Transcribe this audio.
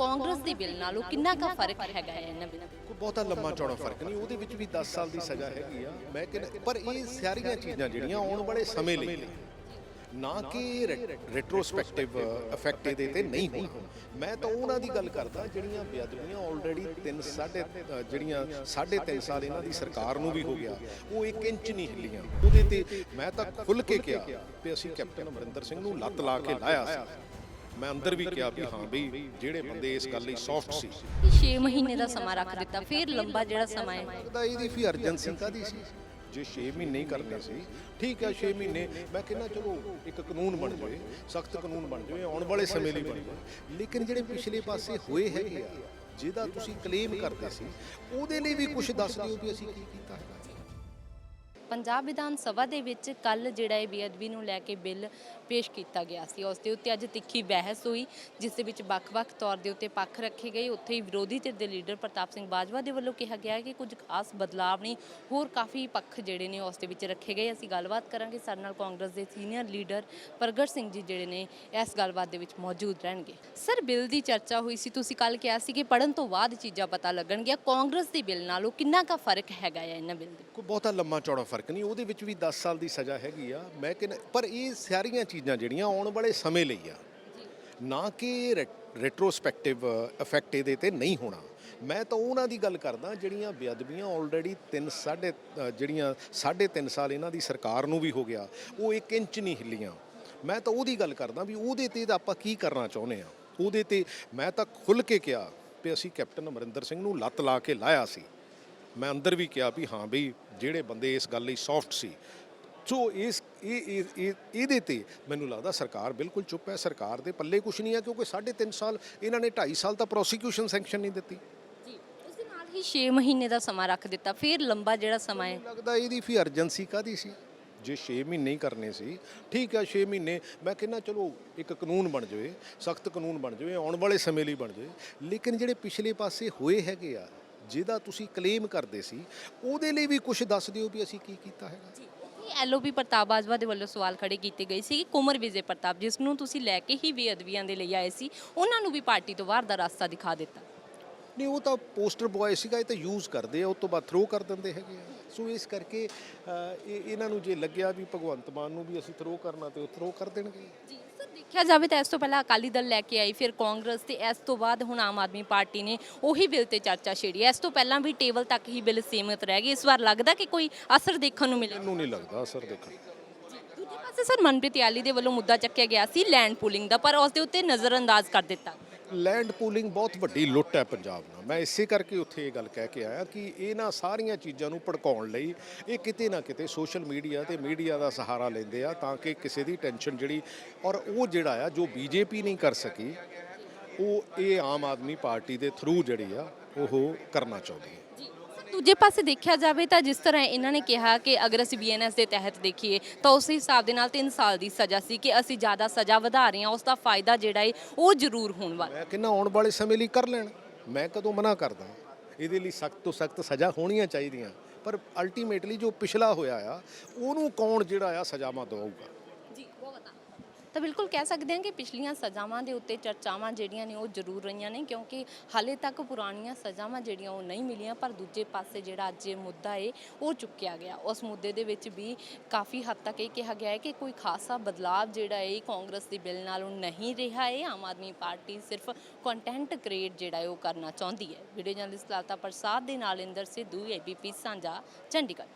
ਕਾਂਗਰਸ ਦੇ ਬਿੱਲ ਨਾਲੋਂ ਕਿੰਨਾ ਕੁ ਫ਼ਰਕ ਹੈਗਾ ਹੈ? ਇਹਨਾਂ ਬਿੱਲਾਂ ਵਿੱਚ ਕੋਈ ਬਹੁਤਾ ਲੰਮਾ ਚੌੜਾ ਫ਼ਰਕ ਨਹੀਂ ਉਹਦੇ ਵਿੱਚ ਵੀ 10 ਸਾਲ ਦੀ ਸਜ਼ਾ ਹੈਗੀ ਆ। ਮੈਂ ਕਹਿੰਦਾ ਪਰ ਇਹ ਸਾਰੀਆਂ ਚੀਜ਼ਾਂ ਜਿਹੜੀਆਂ ਆਉਣ ਵਾਲੇ ਸਮੇਂ ਲਈ ਨੇ। ਨਾ ਕਿ ਰੈਟਰੋਸਪੈਕਟਿਵ ਇਫੈਕਟ ਇਹਦੇ ਤੇ ਨਹੀਂ ਹੋਣਾ। ਮੈਂ ਤਾਂ ਉਹਨਾਂ ਦੀ ਗੱਲ ਕਰਦਾ ਜਿਹੜੀਆਂ ਬੇਅਦਬੀਆਂ ਆਲਰੇਡੀ 3 ਸਾਢੇ ਜਿਹੜੀਆਂ ਸਾਢੇ 3 ਸਾਲ ਇਹਨਾਂ ਦੀ ਸਰਕਾਰ ਨੂੰ ਵੀ ਹੋ ਗਿਆ ਉਹ 1 ਇੰਚ ਨਹੀਂ ਹਿੱਲੀਆਂ। ਉਹਦੇ ਤੇ ਮੈਂ ਤਾਂ ਖੁੱਲ ਕੇ ਕਿਹਾ ਵੀ ਅਸੀਂ ਕੈਪਟਨ ਅਮਰਿੰਦਰ ਸਿੰਘ ਨੂੰ ਲੱਤ ਲਾ ਕੇ ਲਾਇਆ ਸੀ। ਮੈਂ ਅੰਦਰ ਵੀ ਕਿਹਾ ਵੀ ਹਾਂ ਵੀ ਜਿਹੜੇ ਬੰਦੇ ਇਸ ਗੱਲ ਲਈ ਸੌਫਟ ਸੀ। 6 ਮਹੀਨੇ ਦਾ ਸਮਾਂ ਰੱਖ ਦਿੱਤਾ ਫਿਰ ਲੰਬਾ ਜਿਹੜਾ ਸਮਾਂ ਹੈ। ਲੱਗਦਾ ਇਹਦੀ ਫਿਰ ਅਰਜੈਂਸੀ ਕਾਦੀ ਸੀ? ਜੇ 6 ਮਹੀਨੇ ਹੀ ਕਰਨੇ ਸੀ ਠੀਕ ਹੈ 6 ਮਹੀਨੇ ਮੈਂ ਕਹਿੰਦਾ ਚਲੋ ਇੱਕ ਕਾਨੂੰਨ ਬਣ ਜਾਵੇ ਸਖਤ ਕਾਨੂੰਨ ਬਣ ਜਾਵੇ ਆਉਣ ਵਾਲੇ ਸਮੇਂ ਲਈ ਬਣ ਜਾਵੇ। ਲੇਕਿਨ ਜਿਹੜੇ ਪਿਛਲੇ ਪਾਸੇ ਹੋਏ ਹੈਗੇ ਆ ਜਿਹਦਾ ਤੁਸੀਂ ਕਲੇਮ ਕਰਦੇ ਸੀ ਉਹਦੇ ਲਈ ਵੀ ਕੁਝ ਦੱਸ ਦਿਓ ਵੀ ਅਸੀਂ ਕੀ ਕੀਤਾ ਹੈਗਾ। ਪੰਜਾਬ ਵਿਧਾਨ ਸਭਾ ਦੇ ਵਿੱਚ ਕੱਲ ਜਿਹੜਾ ਇਹ ਬੇਅਦਬੀ ਨੂੰ ਲੈ ਕੇ ਬਿੱਲ ਪੇਸ਼ ਕੀਤਾ ਗਿਆ ਸੀ। ਉਸ ਦੇ ਉੱਤੇ ਅੱਜ ਤਿੱਖੀ ਬਹਿਸ ਹੋਈ, ਜਿਸ ਦੇ ਵਿੱਚ ਵੱਖ-ਵੱਖ ਤੌਰ ਦੇ ਉੱਤੇ ਪੱਖ ਰੱਖੇ ਗਏ। ਉੱਥੇ ਹੀ ਵਿਰੋਧੀ ਧਿਰ ਦੇ ਲੀਡਰ ਪ੍ਰਤਾਪ ਸਿੰਘ ਬਾਜਵਾ ਦੇ ਵੱਲੋਂ ਕਿਹਾ ਗਿਆ ਕਿ ਕੁਝ ਖਾਸ ਬਦਲਾਵ ਨਹੀਂ, ਹੋਰ ਕਾਫੀ ਪੱਖ ਜਿਹੜੇ ਨੇ ਉਸ ਦੇ ਵਿੱਚ ਰੱਖੇ ਗਏ। ਅਸੀਂ ਗੱਲਬਾਤ ਕਰਾਂਗੇ ਸਾਡੇ ਨਾਲ ਕਾਂਗਰਸ ਦੇ ਸੀਨੀਅਰ ਲੀਡਰ ਪ੍ਰਗਟ ਸਿੰਘ ਜੀ ਜਿਹੜੇ ਨੇ ਇਸ ਗੱਲਬਾਤ ਦੇ ਵਿੱਚ ਮੌਜੂਦ ਰਹਿਣਗੇ। ਸਰ, ਬਿੱਲ ਦੀ ਚਰਚਾ ਹੋਈ ਸੀ। ਤੁਸੀਂ ਕੱਲ ਕਿਹਾ ਸੀ ਕਿ ਪੜਨ ਤੋਂ ਬਾਅਦ ਚੀਜ਼ਾਂ ਪਤਾ ਲੱਗਣਗੀਆਂ। ਕਾਂਗਰਸ ਦੇ ਬਿੱਲ ਨਾਲੋਂ ਕਿੰਨਾ ਕੁ ਫ਼ਰਕ ਹੈਗਾ ਹੈ ਇਹਨਾਂ ਬਿੱਲ ਦੇ? ਕੋਈ ਬਹੁਤਾ ਲੰਮਾ ਚੌੜਾ ਫ਼ਰਕ ਫ਼ਰਕ ਨਹੀਂ, ਉਹਦੇ ਵਿੱਚ ਵੀ 10 ਸਾਲ ਦੀ ਸਜ਼ਾ ਹੈਗੀ ਆ। ਮੈਂ ਕਹਿੰਦਾ, ਪਰ ਇਹ ਸਾਰੀਆਂ ਚੀਜ਼ਾਂ ਜਿਹੜੀਆਂ ਆਉਣ ਵਾਲੇ ਸਮੇਂ ਲਈ ਆ, ਨਾ ਕਿ ਰੈਟਰੋਸਪੈਕਟਿਵ ਇਫੈਕਟ ਇਹਦੇ ਤੇ ਨਹੀਂ ਹੋਣਾ। ਮੈਂ ਤਾਂ ਉਹਨਾਂ ਦੀ ਗੱਲ ਕਰਦਾ, ਜਿਹੜੀਆਂ ਬੇਅਦਬੀਆਂ ਆਲਰੇਡੀ 3 ਸਾਢੇ, ਜਿਹੜੀਆਂ ਸਾਢੇ 3 ਸਾਲ ਇਹਨਾਂ ਦੀ ਸਰਕਾਰ ਨੂੰ ਵੀ ਹੋ ਗਿਆ, ਉਹ 1 ਇੰਚ ਨਹੀਂ ਹਿੱਲੀਆਂ। ਮੈਂ ਤਾਂ ਉਹਦੀ ਗੱਲ ਕਰਦਾ ਵੀ ਉਹਦੇ ਤੇ ਤਾਂ ਆਪਾਂ ਕੀ ਕਰਨਾ ਚਾਹੁੰਦੇ ਆ? ਉਹਦੇ ਤੇ ਮੈਂ ਤਾਂ ਖੁੱਲ ਕੇ ਕਿਹਾ ਵੀ ਅਸੀਂ ਕੈਪਟਨ ਅਮਰਿੰਦਰ ਸਿੰਘ ਨੂੰ ਲੱਤ ਲਾ ਕੇ ਲਾਇਆ ਸੀ। ਮੈਂ ਅੰਦਰ ਵੀ ਕਿਹਾ ਵੀ ਹਾਂ ਵੀ ਜਿਹੜੇ ਬੰਦੇ ਇਸ ਗੱਲ ਲਈ ਸੌਫਟ ਸੀ। ਸੋ ਇਸ ਇਹ ਇਹ- ਇਹ ਇਹਦੇ ਤੇ ਮੈਨੂੰ ਲੱਗਦਾ ਸਰਕਾਰ ਬਿਲਕੁਲ ਚੁੱਪ ਹੈ। ਸਰਕਾਰ ਦੇ ਪੱਲੇ ਕੁਝ ਨਹੀਂ ਹੈ ਕਿਉਂਕਿ 3.5 ਸਾਲ ਇਹਨਾਂ ਨੇ 2.5 ਸਾਲ ਤਾਂ ਪ੍ਰੋਸੀਕਿਊਸ਼ਨ ਸੈਂਕਸ਼ਨ ਨਹੀਂ ਦਿੱਤੀ। ਜੀ ਉਸ ਦੇ ਨਾਲ ਹੀ 6 ਮਹੀਨੇ ਦਾ ਸਮਾਂ ਰੱਖ ਦਿੱਤਾ। ਫਿਰ ਲੰਬਾ ਜਿਹੜਾ ਸਮਾਂ ਹੈ। ਮੈਨੂੰ ਲੱਗਦਾ ਇਹਦੀ ਫਿਰ ਅਰਜੈਂਸੀ ਕਾਦੀ ਸੀ? ਜੇ 6 ਮਹੀਨੇ ਹੀ ਕਰਨੇ ਸੀ ਠੀਕ ਹੈ 6 ਮਹੀਨੇ ਮੈਂ ਕਹਿੰਦਾ ਚਲੋ ਇੱਕ ਕਾਨੂੰਨ ਬਣ ਜਾਵੇ ਸਖਤ ਕਾਨੂੰਨ ਬਣ ਜਾਵੇ ਆਉਣ ਵਾਲੇ ਸਮੇਂ ਲਈ ਬਣ ਜਾਵੇ। ਲੇਕਿਨ ਜਿਹੜੇ ਪਿਛਲੇ ਪਾਸੇ ਹੋਏ ਹੈਗੇ ਆ ਜਿਹਦਾ ਤੁਸੀਂ ਕਲੇਮ ਕਰਦੇ ਸੀ ਉਹਦੇ ਲਈ ਵੀ ਕੁਝ ਦੱਸ ਦਿਓ ਵੀ ਅਸੀਂ ਕੀ ਕੀਤਾ ਹੈਗਾ। ਜੀ ਐਲਓਪੀ ਪ੍ਰਤਾਪ ਬਾਜਵਾ ਦੇ ਵੱਲੋਂ ਸਵਾਲ ਖੜੇ ਕੀਤੇ ਗਏ ਸੀ ਕਿ ਕੁਮਰ ਵਿਜੇ ਪ੍ਰਤਾਪ ਜਿਸ ਨੂੰ ਤੁਸੀਂ ਲੈ ਕੇ ਹੀ ਬੇਅਦਬੀਆਂ ਦੇ ਲਈ ਆਏ ਸੀ ਉਹਨਾਂ ਨੂੰ ਵੀ ਪਾਰਟੀ ਤੋਂ ਬਾਹਰ ਦਾ ਰਸਤਾ ਦਿਖਾ ਦਿੱਤਾ। ਨਹੀਂ ਉਹ ਤਾਂ ਪੋਸਟਰ ਬॉय ਸੀਗਾ ਇਹ ਤਾਂ ਯੂਜ਼ ਕਰਦੇ ਆ ਉਸ ਤੋਂ ਬਾਅਦ ਥਰੋ ਕਰ ਦਿੰਦੇ ਹੈਗੇ ਆ। ਸੋ ਇਸ ਕਰਕੇ ਇਹਨਾਂ ਨੂੰ ਜੇ ਲੱਗਿਆ ਵੀ ਭਗਵੰਤ ਮਾਨ ਨੂੰ ਵੀ ਅਸੀਂ ਥਰੋ ਕਰਨਾ ਤੇ ਉਹ ਥਰੋ ਕਰ ਦੇਣਗੇ। ਜੀ ਸਰ ਦੇਖਿਆ ਜਾਵੇ ਤਾਂ ਇਸ ਤੋਂ ਪਹਿਲਾਂ ਅਕਾਲੀ ਦਲ ਲੈ ਕੇ ਆਈ ਫਿਰ ਕਾਂਗਰਸ ਤੇ ਇਸ ਤੋਂ ਬਾਅਦ ਹੁਣ ਆਮ ਆਦਮੀ ਪਾਰਟੀ ਨੇ ਉਹੀ ਬਿੱਲ ਤੇ ਚਰਚਾ ਛੇੜੀ। ਇਸ ਤੋਂ ਪਹਿਲਾਂ ਵੀ ਟੇਬਲ ਤੱਕ ਹੀ ਬਿੱਲ ਸੀਮਿਤ ਰਹਿ ਗਏ। ਇਸ ਵਾਰ ਲੱਗਦਾ ਕਿ ਕੋਈ ਅਸਰ ਦੇਖਣ ਨੂੰ ਮਿਲੇ? ਮੈਨੂੰ ਨਹੀਂ ਲੱਗਦਾ ਅਸਰ ਦੇਖਣ। ਦੂਜੇ ਪਾਸੇ ਸਰ ਮਨਪ੍ਰੀਤ ਯਾਲੀ ਦੇ ਵੱਲੋਂ ਮੁੱਦਾ ਚੱਕਿਆ ਗਿਆ ਸੀ ਲੈਂਡ ਪੂਲਿੰਗ ਦਾ ਪਰ ਉਸ ਦੇ ਉੱਤੇ ਨਜ਼ਰਅੰਦਾਜ਼ ਕਰ ਦਿੱਤਾ। ਲੈਂਡ ਪੂਲਿੰਗ ਬਹੁਤ ਵੱਡੀ ਲੁੱਟ ਹੈ ਪੰਜਾਬ ਨਾਲ। ਮੈਂ ਇਸੇ ਕਰਕੇ ਉੱਥੇ ਇਹ ਗੱਲ ਕਹਿ ਕੇ ਆਇਆ ਕਿ ਇਹਨਾਂ ਸਾਰੀਆਂ ਚੀਜ਼ਾਂ ਨੂੰ ਭੜਕਾਉਣ ਲਈ ਇਹ ਕਿਤੇ ਨਾ ਕਿਤੇ ਸੋਸ਼ਲ ਮੀਡੀਆ ਤੇ ਮੀਡੀਆ ਦਾ ਸਹਾਰਾ ਲੈਂਦੇ ਆ ਤਾਂ ਕਿ ਕਿਸੇ ਦੀ ਟੈਨਸ਼ਨ ਜਿਹੜੀ ਔਰ ਉਹ ਜਿਹੜਾ ਆ, ਜੋ ਬੀਜੇਪੀ ਨਹੀਂ ਕਰ ਸਕੀ, ਉਹ ਇਹ ਆਮ ਆਦਮੀ ਪਾਰਟੀ ਦੇ ਥਰੂ ਜਿਹੜੀ ਆ, ਉਹ ਕਰਨਾ ਚਾਹੁੰਦੀ ਹੈ। ਦੂਜੇ ਪਾਸੇ ਦੇਖਿਆ ਜਾਵੇ ਤਾਂ ਜਿਸ ਤਰ੍ਹਾਂ ਇਹਨਾਂ ਨੇ ਕਿਹਾ ਕਿ ਅਗਰ ਅਸੀਂ ਬੀਐਨਐਸ ਦੇ ਤਹਿਤ ਦੇਖੀਏ ਤਾਂ ਉਸ ਹਿਸਾਬ ਦੇ ਨਾਲ 3 ਸਾਲ ਦੀ ਸਜ਼ਾ ਸੀ ਕਿ ਅਸੀਂ ਜ਼ਿਆਦਾ ਸਜ਼ਾ ਵਧਾ ਰਹੇ ਹਾਂ ਉਸ ਦਾ ਫਾਇਦਾ ਜਿਹੜਾ ਹੈ ਉਹ ਜ਼ਰੂਰ ਹੋਣ ਵਾਲਾ। ਮੈਂ ਕਹਿੰਦਾ ਆਉਣ ਵਾਲੇ ਸਮੇਂ ਲਈ ਕਰ ਲੈਣ? ਮੈਂ ਕਦੋਂ ਮਨਾ ਕਰਦਾ? ਇਹਦੇ ਲਈ ਸਖਤ ਤੋਂ ਸਖਤ ਸਜ਼ਾ ਹੋਣੀਆਂ ਚਾਹੀਦੀਆਂ। ਪਰ ਅਲਟੀਮੇਟਲੀ ਜੋ ਪਿਛਲਾ ਹੋਇਆ ਆ ਉਹਨੂੰ ਕੌਣ ਜਿਹੜਾ ਆ ਸਜ਼ਾਵਾਂ ਦਵਾਊਗਾ ਜੀ ਉਹ ਬਤਾ ਤਾਂ ਬਿਲਕੁਲ ਕਹਿ ਸਕਦੇ ਹਾਂ ਕਿ ਪਿਛਲੀਆਂ ਸਜ਼ਾਵਾਂ ਦੇ ਉੱਤੇ ਚਰਚਾਵਾਂ ਜਿਹੜੀਆਂ ਨੇ ਉਹ ਜ਼ਰੂਰ ਰਹੀਆਂ ਨੇ, ਕਿਉਂਕਿ ਹਾਲੇ ਤੱਕ ਪੁਰਾਣੀਆਂ ਸਜ਼ਾਵਾਂ ਜਿਹੜੀਆਂ ਉਹ ਨਹੀਂ ਮਿਲੀਆਂ, ਪਰ ਦੂਜੇ ਪਾਸੇ ਜਿਹੜਾ ਅੱਜ ਇਹ ਮੁੱਦਾ ਏ, ਉਹ ਚੁੱਕਿਆ ਗਿਆ। ਉਸ ਮੁੱਦੇ ਦੇ ਵਿੱਚ ਵੀ ਕਾਫੀ ਹੱਦ ਤੱਕ ਇਹ ਕਿਹਾ ਗਿਆ ਹੈ ਕਿ ਕੋਈ ਖਾਸਾ ਬਦਲਾਵ ਜਿਹੜਾ ਹੈ ਕਾਂਗਰਸ ਦੇ ਬਿੱਲ ਨਾਲੋਂ ਨਹੀਂ ਰਿਹਾ ਏ। ਆਮ ਆਦਮੀ ਪਾਰਟੀ ਸਿਰਫ ਕੰਟੈਂਟ ਕ੍ਰੀਏਟ ਜਿਹੜਾ ਹੈ ਉਹ ਕਰਨਾ ਚਾਹੁੰਦੀ ਹੈ। ਵੀਡੀਓ ਜਰਨਲਿਸਟ ਲਾਲਤਾ ਪ੍ਰਸਾਦ ਦੇ ਨਾਲ ਇੰਦਰ ਸਿੱਧੂ ਏਬੀਪੀ ਸਾਂਝਾ, ਚੰਡੀਗੜ੍ਹ।